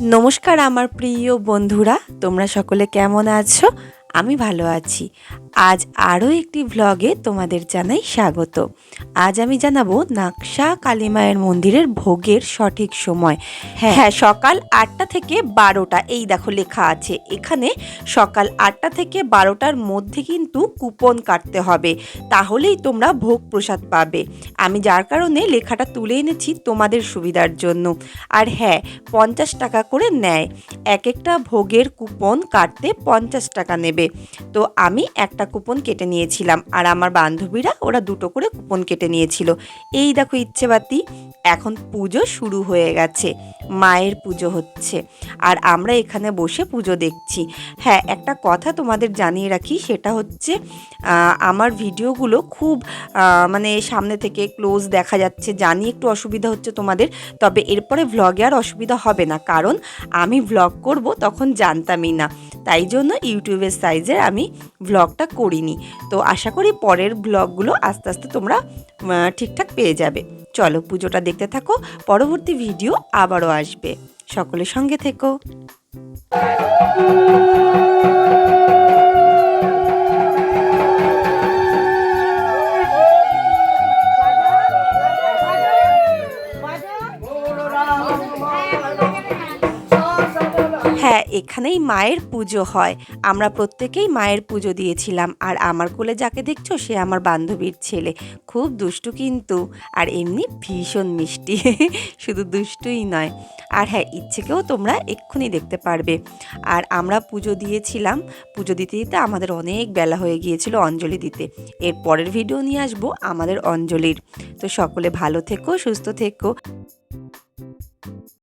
নমস্কার আমার প্রিয় বন্ধুরা তোমরা সকলে কেমন আছো? আমি ভালো আছি। আজ আরও একটি ভ্লগে তোমাদের জানাই স্বাগত। আজ আমি জানাব নাকশা কালীমায়ের মন্দিরের ভোগের সঠিক সময়। হ্যাঁ। হ্যাঁ সকাল আটটা থেকে বারোটা এই দেখো লেখা আছে। এখানে সকাল আটটা থেকে বারোটার মধ্যে কিন্তু কুপন কাটতে হবে তাহলেই তোমরা ভোগ প্রসাদ পাবে। আমি যার কারণে লেখাটা তুলে এনেছি তোমাদের সুবিধার জন্য। আর হ্যাঁ পঞ্চাশ টাকা করে নেয়। এক একটা ভোগের কুপন কাটতে পঞ্চাশ টাকা নেবে। তো আমি একটা কুপন কেটে নিয়েছিলাম। আর আমার বান্ধবীরা ওরা দুটো করে কুপন কেটে নিয়েছিল। এই দেখো ইচ্ছে বাতি এখন পুজো শুরু হয়ে গেছে। মায়ের পুজো হচ্ছে। আর আমরা এখানে বসে পুজো দেখছি। হ্যাঁ একটা কথা তোমাদের জানিয়ে রাখি, সেটা হচ্ছে আমার ভিডিওগুলো খুব মানে সামনে থেকে ক্লোজ দেখা যাচ্ছে। জানি একটু অসুবিধা হচ্ছে তোমাদের, তবে এরপরে ভ্লগে আর অসুবিধা হবে না। কারণ আমি ভ্লগ করব তখন জানতামই না। তাই জন্য ইউটিউবের সাইজের আমি ব্লগটা করিনি। তো আশা করি পরের ব্লগগুলো আস্তে আস্তে তোমরা ঠিকঠাক পেয়ে যাবে। চলো পুজোটা দেখতে থাকো, পরবর্তী ভিডিও আবারও আসবে। সকলের সঙ্গে থেকো। হ্যাঁ এখানেই মায়ের পুজো হয়। আমরা প্রত্যেকেই মায়ের পুজো দিয়েছিলাম। আর আমার কোলে যাকে দেখছ, সে আমার বান্ধবীর ছেলে। খুব দুষ্টু কিন্তু। আর এমনি ভীষণ মিষ্টি। শুধু দুষ্টুই নয়। আর হ্যাঁ ইচ্ছেকেও তোমরা এক্ষুনি দেখতে পারবে। আর আমরা পুজো দিয়েছিলাম। পুজো দিতে দিতে আমাদের অনেক বেলা হয়ে গিয়েছিল অঞ্জলি দিতে। এর পরের ভিডিও নিয়ে আসব আমাদের অঞ্জলির। তো সকলে ভালো থেকো, সুস্থ থেকো।